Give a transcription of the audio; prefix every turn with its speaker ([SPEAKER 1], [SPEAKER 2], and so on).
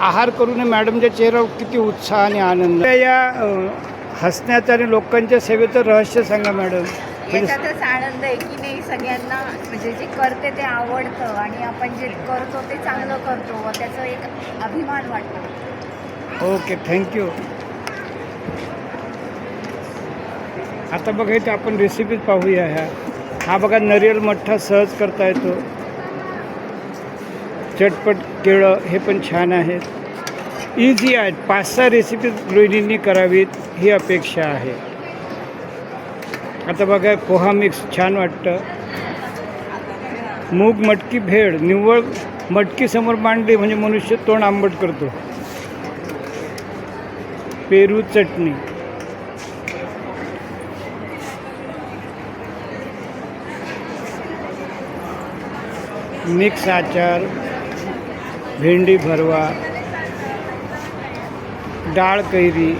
[SPEAKER 1] आहार करून मॅडमच्या चेहऱ्यावर किती उत्साह आणि आनंद. या हसण्याचं आणि लोकांच्या सेवेचं रहस्य सांगा मॅडम. म्हणजे
[SPEAKER 2] याच्यातच आनंद आहे की नाही सगळ्यांना म्हणजे जे करते ते आवडतं आणि आपण जे करतो ते चांगलं करतो व त्याचं एक अभिमान वाटतो.
[SPEAKER 1] ओके थँक्यू आता बघा इथे आपण रेसिपीज पाहूया ह्या. हा बघा नरियल मठ्ठा सहज करता येतो. चटपट केळं हे पण छान आहेत. इझी आहेत. पाच सहा रेसिपीज गृहिणींनी करावीत ही अपेक्षा आहे. आता बघा पोहा मिक्स छान वाटतं. मूग मटकी भेळ निव्वळ मटकी समोर मांडली म्हणजे मनुष्य तोंड आंबट करतो. पेरू चटणी. मिक्स आचार. ભીંડી ભરવા દાળ કરી